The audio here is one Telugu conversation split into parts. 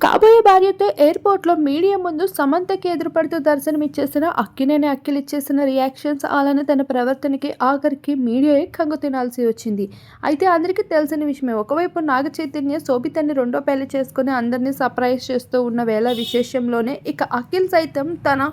కాబోయే భార్యతో ఎయిర్పోర్ట్లో మీడియా ముందు సమంతకి ఎదురుపడుతూ దర్శనమిచ్చేసిన అక్కినేని అక్కిలు ఇచ్చేసిన రియాక్షన్స్ అలానే తన ప్రవర్తనకి ఆఖరికి మీడియాయే కంగు తినాల్సి వచ్చింది. అయితే అందరికీ తెలిసిన విషయమే ఒకవైపు నాగ చైతన్య శోభితని రెండో పెళ్ళి చేసుకుని అందరినీ సర్ప్రైజ్ చేస్తూ ఉన్న వేళ విశేషంలోనే ఇక అఖిల్ సైతం తన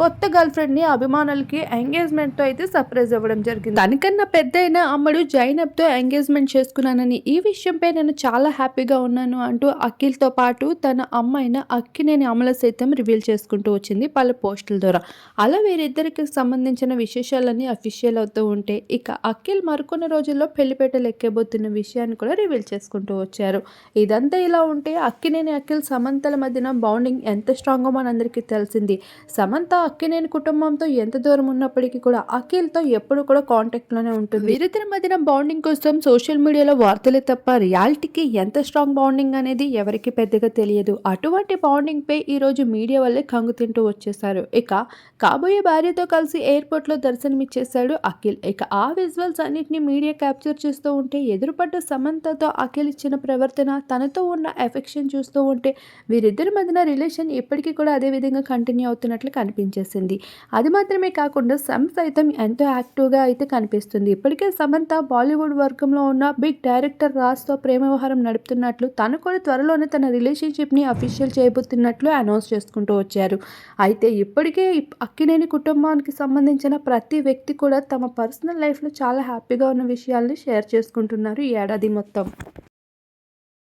కొత్త గర్ల్ ఫ్రెండ్ని అభిమానులకి ఎంగేజ్మెంట్తో అయితే సర్ప్రైజ్ అవ్వడం జరిగింది. తనకన్నా పెద్ద అయిన అమ్మడు జైనబ్తో ఎంగేజ్మెంట్ చేసుకున్నానని ఈ విషయంపై నేను చాలా హ్యాపీగా ఉన్నాను అంటూ అఖిల్తో పాటు తన అమ్మాయిన అక్కినేని అమల సైతం రివీల్ చేసుకుంటూ వచ్చింది పలు పోస్టుల ద్వారా. అలా వీరిద్దరికి సంబంధించిన విశేషాలన్నీ అఫీషియల్ అవుతూ ఉంటే ఇక అఖిల్ మరికొన్ని రోజుల్లో పెళ్ళిపేటలు ఎక్కబోతున్న విషయాన్ని కూడా రివీల్ చేసుకుంటూ వచ్చారు. ఇదంతా ఇలా ఉంటే అక్కినేని అఖిల్ సమంతల మధ్యన బౌండింగ్ ఎంత స్ట్రాంగో మనందరికీ తెలిసింది. సమంత అక్కినేని కుటుంబంతో ఎంత దూరం ఉన్నప్పటికీ కూడా అఖిల్తో ఎప్పుడు కూడా కాంటాక్ట్లోనే ఉంటుంది. వీరిద్దరి మధ్యన బాండింగ్ కోసం సోషల్ మీడియాలో వార్తలే తప్ప రియాలిటీకి ఎంత స్ట్రాంగ్ బాండింగ్ అనేది ఎవరికి పెద్దగా తెలియదు. అటువంటి బాండింగ్ పై ఈ రోజు మీడియా వల్లే కంగు తింటూ వచ్చేసారు ఇక కాబోయే భార్యతో కలిసి ఎయిర్పోర్ట్లో దర్శనమిచ్చేశాడు అఖిల్. ఇక ఆ విజువల్స్ అన్నిటిని మీడియా క్యాప్చర్ చేస్తూ ఉంటే ఎదురుపడ్డ సమంతతో అఖిల్ ఇచ్చిన ప్రవర్తన తనతో ఉన్న ఎఫెక్షన్ చూస్తూ ఉంటే వీరిద్దరి మధ్యన రిలేషన్ ఇప్పటికీ కూడా అదే విధంగా కంటిన్యూ అవుతున్నట్లు కనిపించింది. కనిపించేసింది అది మాత్రమే కాకుండా సమ్ సైతం ఎంతో యాక్టివ్గా అయితే కనిపిస్తుంది. ఇప్పటికే సమంత బాలీవుడ్ వర్గంలో ఉన్న బిగ్ డైరెక్టర్ రాజ్తో ప్రేమ వ్యవహారం నడుపుతున్నట్లు తను కూడా త్వరలోనే తన రిలేషన్షిప్ని అఫీషియల్ చేయబోతున్నట్లు అనౌన్స్ చేసుకుంటూ వచ్చారు. అయితే ఇప్పటికే అక్కినేని కుటుంబానికి సంబంధించిన ప్రతి వ్యక్తి కూడా తమ పర్సనల్ లైఫ్లో చాలా హ్యాపీగా ఉన్న విషయాల్ని షేర్ చేసుకుంటున్నారు ఈ ఏడాది మొత్తం.